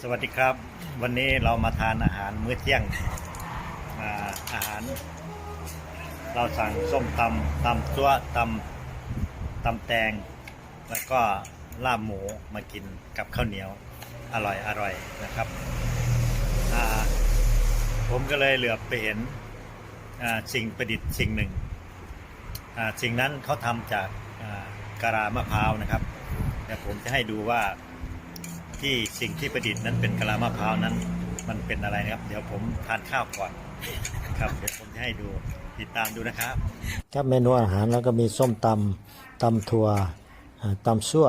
สวัสดีครับ วันนี้เรามาทานอาหารมื้อเที่ยงอาอาหาร เราสั่งส้มตำตำตัวตำตำแตง แล้วก็ลาบหมูมากินกับข้าวเหนียวอร่อยอร่อยนะครับผมก็เลยเหลือบไปเห็นสิ่งประดิษฐ์สิ่งหนึ่งสิ่งนั้นเขาทำจากกะลามะพร้าวนะครับ ดี๋ยวผมจะให้ดูว่าที่สิ่งที่ประดิษฐ์นั้นเป็นกะลามะพร้าวนั้น มันเป็นอะไรนะครับ เดี๋ยวผมทานข้าวก่อนครับเดี๋ยวผมจะให้ดูติดตามดูนะครับครับเมนูอาหารแล้วก็มีส้มตำตำถั่วอ่าตำซั่ว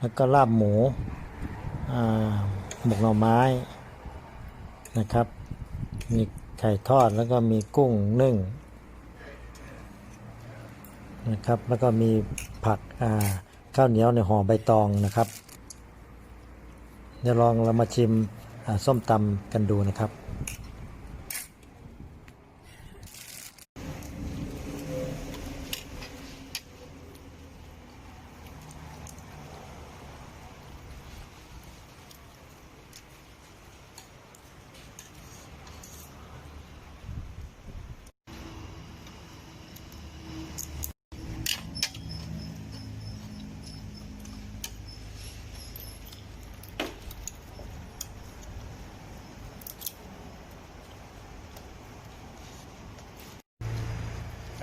แล้วก็ลาบหมูหมกหน่อไม้นะครับ มีไข่ทอดแล้วก็มีกุ้งนึ่งนะครับแล้วก็มีผักอ่า ข้าวเหนียวในห่อใบตองนะครับเดี๋ยวลองเรามาชิมส้มตำกันดูนะครับ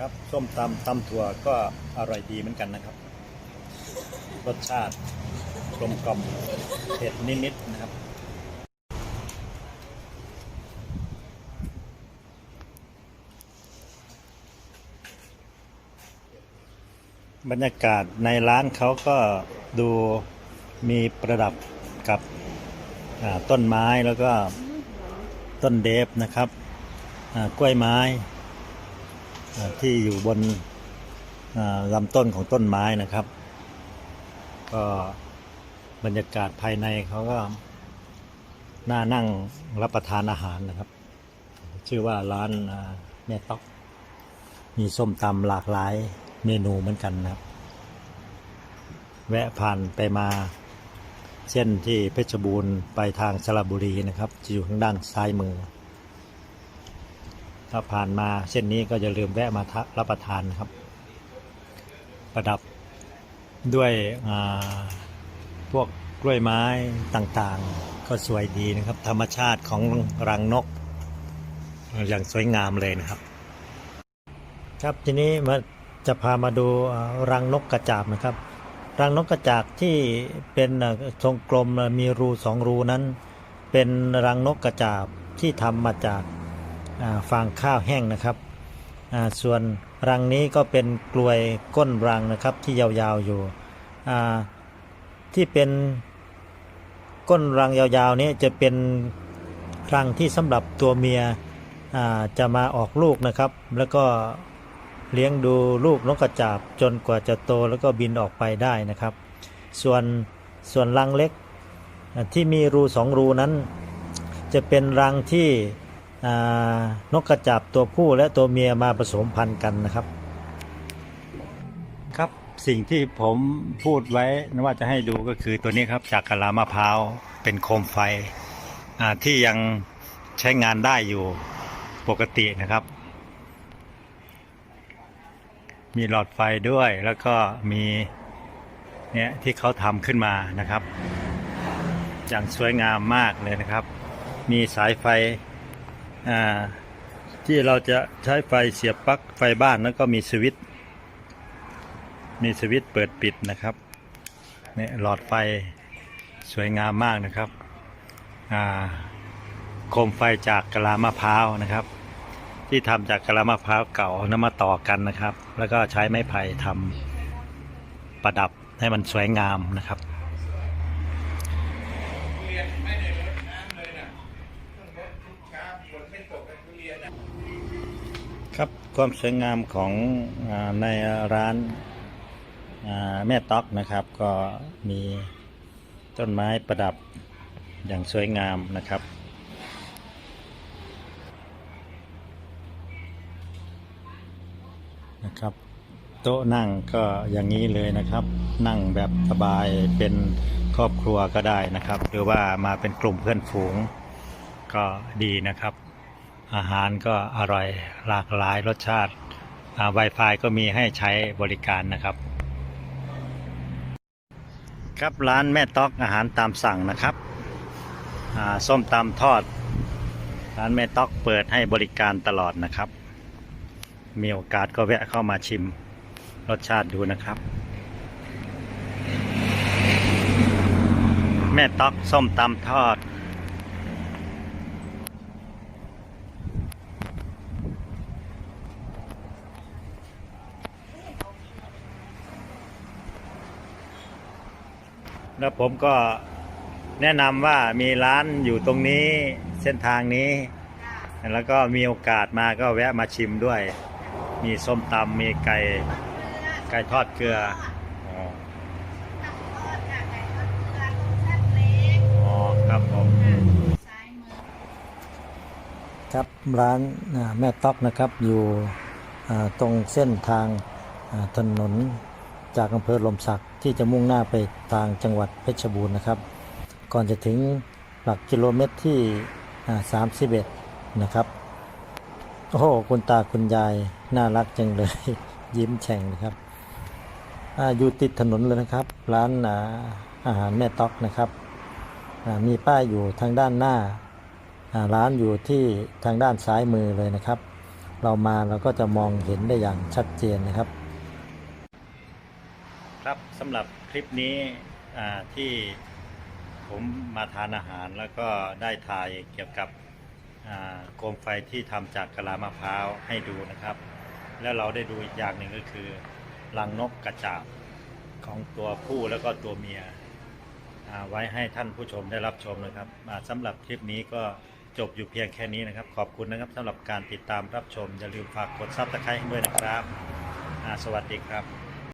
ครับ ส้มตำตำถั่วก็อร่อยดีเหมือนกันนะครับ รสชาติกลมกล่อมเผ็ดนิดๆนะครับบรรยากาศในร้านเขาก็ดูมีประดับกับต้นไม้แล้วก็ต้นเดฟนะครับกล้วยไม้ ที่อยู่บนลำต้นของต้นไม้นะครับ ก็บรรยากาศภายในเขาก็น่านั่งรับประทานอาหารนะครับ ชื่อว่าร้านแม่ต๊อก มีส้มตำหลากหลายเมนูเหมือนกันนะครับ แวะผ่านไปมาเช่นที่เพชรบูรณ์ไปทางสระบุรีนะครับ จะอยู่ทางด้านซ้ายมือ ถ้าผ่านมาเส้นนี้ก็อย่าลืมแวะมาะรับประทานนะครับ ประดับด้วยพวกกล้วยไม้ต่างๆ ก็สวยดีนะครับ ธรรมชาติของรังนก อย่างสวยงามเลยนะครับ ครับทีนี้มาจะพามาดูรังนกกระจาบนะครับ รังนกกระจาบที่เป็นทรงกลมมีรูสองรูนั้น เป็นรังนกกระจาบที่ทำมาจาก ฟางข้าวแห้งนะครับส่วนรังนี้ก็เป็นกลวยก้นรังนะครับที่ยาวๆอยู่ที่เป็นก้นรังยาวๆนี้จะเป็นรังที่สำหรับตัวเมียจะมาออกลูกนะครับ แล้วก็เลี้ยงดูลูกนกกระจาบจนกว่าจะโตแล้วก็บินออกไปได้นะครับ ส่วนส่วนรังเล็กที่มีรูสองรูนั้น จะเป็นรังที่ นกกระจาบตัวผู้และตัวเมียมาผสมพันธุ์กันนะครับ ครับสิ่งที่ผมพูดไว้นะว่าจะให้ดูก็คือตัวนี้ครับจากกะลามะพร้าวเป็นโคมไฟที่ยังใช้งานได้อยู่ปกตินะครับ มีหลอดไฟด้วยแล้วก็มีเนี่ยที่เขาทำขึ้นมานะครับ อย่างสวยงามมากเลยนะครับ มีสายไฟ ที่เราจะใช้ไฟเสียบปลั๊กไฟบ้านแล้วก็มีสวิตมีสวิตเปิดปิดนะครับเนี่ยหลอดไฟสวยงามมากนะครับโคมไฟจากกะลามะพร้าวนะครับ ที่ทำจากกะลามะพร้าวเก่าเอานำมาต่อกันนะครับ แล้วก็ใช้ไม้ไผ่ทำประดับให้มันสวยงามนะครับ รียนไม่ได้ลดน้ำเลยนะต้องลดทุกเช้าฝนไม่ตกกับทุเรียนนะ ครับความสวยงามของอในร้านแม่ต๊อกนะครับ ก็มีต้นไม้ประดับอย่างสวยงามนะครับ นะครับ โต๊ะนั่งก็อย่างนี้เลยนะครับ นั่งแบบสบายเป็นครอบครัวก็ได้นะครับ หรือว่ามาเป็นกลุ่มเพื่อนฝูงก็ดีนะครับ อาหารก็อร่อยหลากหลายรสชาติอ่า Wi-Fi ก็มีให้ใช้บริการนะครับ ครับร้านแม่ต๊อกอาหารตามสั่งนะครับส้มตำทอด ร้านแม่ต๊อกเปิดให้บริการตลอดนะครับ มีโอกาสก็แวะเข้ามาชิมรสชาติดูนะครับ แม่ต๊อกส้มตำทอด แล้วผมก็แนะนำว่ามีร้านอยู่ตรงนี้เส้นทางนี้ แล้วก็มีโอกาสมาก็แวะมาชิมด้วย มีส้มตำมีไก่ไก่ทอดเกลืออ๋อครับผมครับร้านแม่ต๊อกนะครับอยู่ตรงเส้นทางถนน จากอำเภอลมศักดิ์ที่จะมุ่งหน้าไปทางจังหวัดเพชรบูรณ์นะครับ ก่อนจะถึงหลักกิโลเมตรที่สามสิบเอ็ดนะครับโอ้โหคุณตาคุณยายน่ารักจังเลย ยิ้มแฉ่งนะครับออยู่ติดถนนเลยนะครับ ร้านอาอาหารแม่ต๊อกนะครับมีป้ายอยู่ทางด้านหน้าาร้านอยู่ที่ทางด้านซ้ายมือเลยนะครับ เรามาเราก็จะมองเห็นได้อย่างชัดเจนนะครับ ครับสำหรับคลิปนี้ที่ผมมาทานอาหารแล้วก็ได้ถ่ายเกี่ยวกับโคมไฟที่ทำจากกะลามะพร้าวให้ดูนะครับ แล้วเราได้ดูอีกอย่างหนึ่งก็คือรังนกกระจาบของตัวผู้แล้วก็ตัวเมียไว้ให้ท่านผู้ชมได้รับชมนะครับสำหรับคลิปนี้ก็จบอยู่เพียงแค่นี้นะครับ ขอบคุณนะครับสำหรับการติดตามรับชม อย่าลืมฝากกดซับสไครต์ด้วยนะครับ สวัสดีครับ